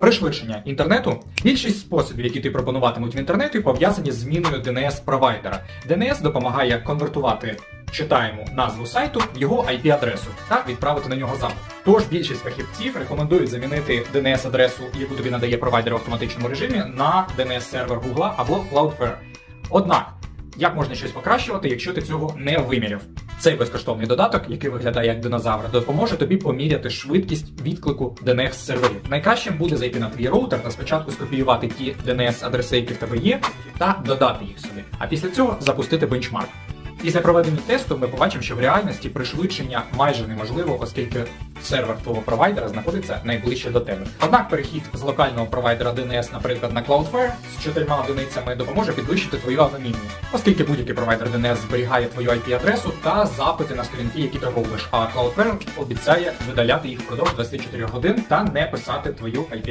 Пришвидшення інтернету. Більшість способів, які ти пропонуватимуть в інтернеті, пов'язані з зміною DNS провайдера. DNS допомагає конвертувати читаємо назву сайту в його IP-адресу та відправити на нього запит. Тож більшість фахівців рекомендують замінити DNS-адресу, яку тобі надає провайдер в автоматичному режимі, на DNS-сервер Google або Cloudflare. Однак, як можна щось покращувати, якщо ти цього не виміряв? Цей безкоштовний додаток, який виглядає як динозавр, допоможе тобі поміряти швидкість відклику DNS серверів. Найкращим буде зайти на твій роутер та спочатку скопіювати ті DNS адреси, які в тебе є, та додати їх сюди. А після цього запустити бенчмарк. Після проведення тесту ми побачимо, що в реальності пришвидшення майже неможливо, оскільки сервер твого провайдера знаходиться найближче до тебе. Однак перехід з локального провайдера DNS, наприклад, на Cloudflare з чотирма одиницями допоможе підвищити твою анонімність, оскільки будь-який провайдер DNS зберігає твою IP-адресу та запити на сторінки, які ти робиш. А Cloudflare обіцяє видаляти їх впродовж 24 годин та не писати твою IP-адресу.